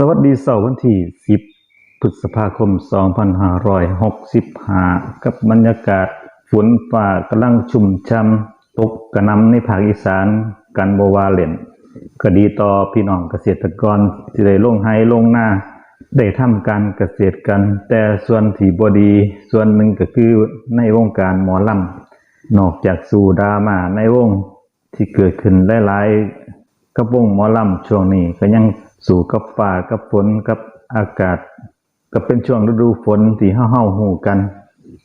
สวัสดีเสาร์วันที่ 10 พฤษภาคม 2565 กับบรรยากาศฝนฟ้ากำลังชุ่มช่ำตกกระนำในภาคอีสานกันบวาเล่นก็ดีต่อพี่น้องเกษตรกรที่ได้ลงไห้ลงหน้า ได้ทำการเกษตรกัน แต่ส่วนที่บดี ส่วนหนึ่งก็คือในวงการหมอลำนอกจากสู่ดราม่าในวงที่เกิดขึ้นหลายๆ กับวงหมอลำช่วงนี้ ก็ยังสู่กับฟ้ากับฝนกับอากาศ ก็เป็นช่วงฤดูฝนที่เฮาเฮาหูกัน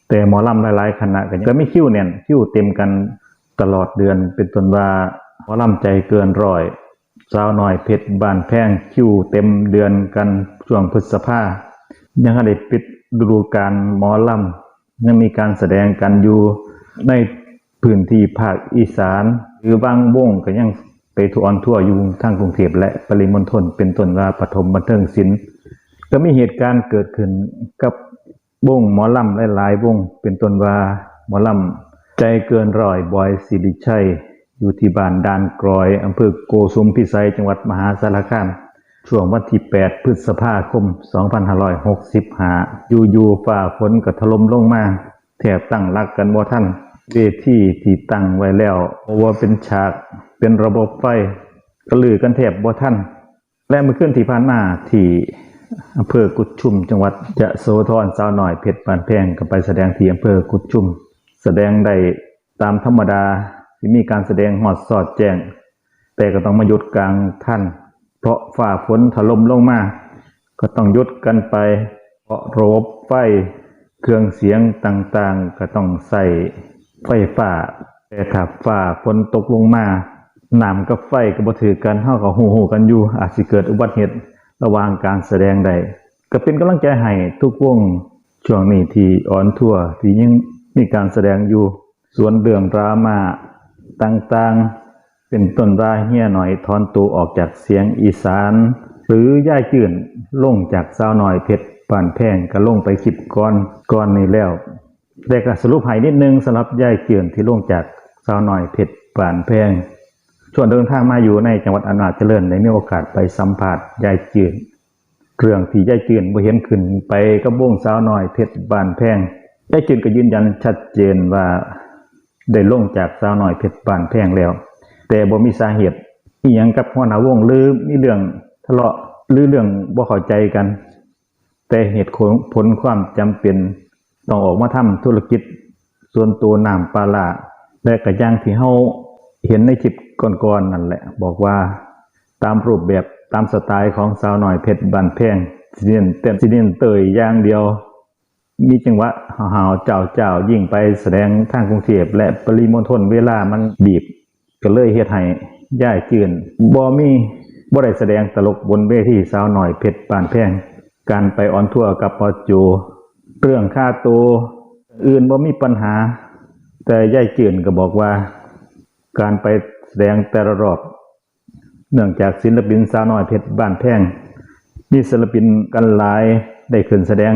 แต่หมอลำหลายๆคณะก็ยังก็มีคิวแน่นคิวเต็มกันตลอดเดือนเป็นต้นว่าหมอลำใจเกินร้อยสาวน้อยเพชรบานแพงคิวเต็มเดือนกันช่วงพฤษภายังได้ปิดฤดูกาลหมอลำยังมีการแสดงกันอยู่ในพื้นที่ภาคอีสาน หรือบางวงก็ยัง ไปทัวออนทั่วยู่ทางกรุงเทพและปริมณฑลเป็นต้นว่าปฐมบันเทิงศิลป์ก็มีเหตุการณ์เกิดขึ้นกับวงหมอลำหลายๆวงเป็นต้นว่าหมอลำใจเกินร้อยบอยสิริชัย อยู่ที่บ้านดานกรอยอำเภอโกสุมพิสัยจังหวัดมหาสารคามช่วงวันที่ 8 พฤษภาคม 2565 อยู่ๆฝ่าฝนก็ถล่มลงมาแทบตั้งรักกันบ่ทันเวทีที่ตั้งไว้แล้วเพราว่าเป็นฉากเป็นระบบไฟก็ลือกันแทบบ่ทันและเมื่อคืนที่ผ่านมาที่อำเภอกุดชุม จังหวัดยะโสธรสาวหน่อยเพชรปานแพงก็ไปแสดงที่อำเภอกุดชุม แสดงได้ตามธรรมดาที่มีการแสดงหอดสอดแจ้ง แต่ก็ต้องมาหยุดกลางท่าน เพราะฝ่าฝนถล่มลงมาก็ต้องหยุดกันไป เพราะระบบไฟเครื่องเสียงต่างๆ ก็ต้องใส่ไฟฟ้าแต่ถ้าฝ่าฝนตกลงมา น้ำกับไฟก็บ่ถือกันเฮาก็ฮู้ๆกันอยู่ อาจสิเกิดอุบัติเหตุระหว่างการแสดงใดก็เป็นกำลังใจให้ทุกวงช่วงนี้ที่ออนทั่วที่ยังมีการแสดงอยู่ ส่วนเรื่องดราม่าต่างๆ เป็นต้นว่าเฮียหน่อยถอนตัวออกจากเสียงอีสาน หรือย่ายจื่นลงจากสาวหน่อยเพชรปานแพงก็ลงไปคลิปก่อนก่อนนี้แล้วแต่ก็สรุปให้นิดนึงสำหรับย่ายเจื่นที่ลงจากสาวหน่อยเพชรปานแพง ช่วงเดินทางมาอยู่ในจังหวัดอำนาจเจริญได้มีโอกาสไปสัมผัสยายจืนเรื่องที่ยายจืนบ่เห็นขึ้นไปกับวงสาวน้อยเพชรบานแพงยายจืนก็ยืนยันชัดเจนว่าได้ลงจากสาวน้อยเพชรบานแพงแล้ว แต่บ่มีสาเหตุอีหยังกับหัวหน้าวงหรือมีเรื่องทะเลาะหรือเรื่องบ่เข้าใจกัน แต่เหตุผลความจำเป็นต้องออกมาทำธุรกิจ ส่วนตัวน้ำปลาร้าและกระย่างที่เฮา เห็นในคลิปก่อนๆนั่นแหละ บอกว่าตามรูปแบบตามสไตล์ของสาวหน่อยเพชรบันแพงสิเนียนเต้นสิเนียนเตยอย่างเดียว มีจังหวะหาวเจ้าเจ้ายิ่งไปแสดงทางกรุงเทพและปริมณฑลเวลามันบีบ ก็เลยเฮ็ดให้ย่ายจืนบ่มีบ่ได้แสดงตลกบนเวทีสาวหน่อยเพชรปานแพง การไปออนทัวร์กับปอจูเรื่องค่าตัวอื่นบ่มีปัญหา แต่ย่ายจืนก็บอกว่า การไปแสดงแต่ละรอบ เนื่องจากศิลปินสาวน้อยเพชรบ้านแพงมีศิลปินกันหลายได้ขึ้นแสดง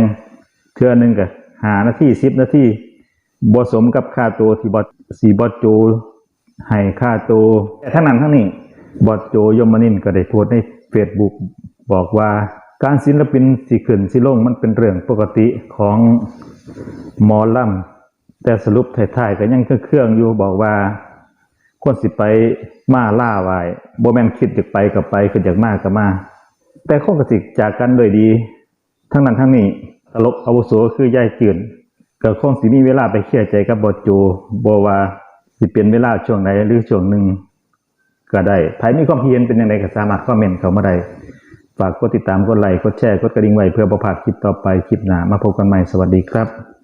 เทื่อหนึงก็หานาที่สิบนาทีบ่สมกับค่าตัวที่บอสีบอโจให้ค่าตัวแต่ทั้งนั้นทั้งนี้บอโจยมนินก็ได้โพสในเฟซบุ๊กบอกว่าการศิลปินสิขึ้นสิลงมันเป็นเรื่องปกติของหมอลำแต่สรุปท้ายๆก็ยังเครื่องอยู่บอกว่า คนสิไปมาล่าไว้บ่แม่นคิดอยากไปก็ไปคิดอยากมาก็มา แต่คนก็สิจากกันด้วยดี ทั้งนั้นทั้งนี้ตลกอาวุโสคือย่ายจืนก็คงสิมีเวลาไปเคลียร์ใจกับบอโจบ่ว่าสิเป็นเวลาช่วงใดหรือช่วงหนึ่งก็ได้ใครมีความเห็นเป็นยังไงก็สามารถคอมเมนต์เข้ามาได้ฝากกดติดตามกดไลค์กดแชร์กดกระดิ่งไว้เพื่อประพาดคลิปต่อไปคลิปหน้ามาพบกันใหม่สวัสดีครับ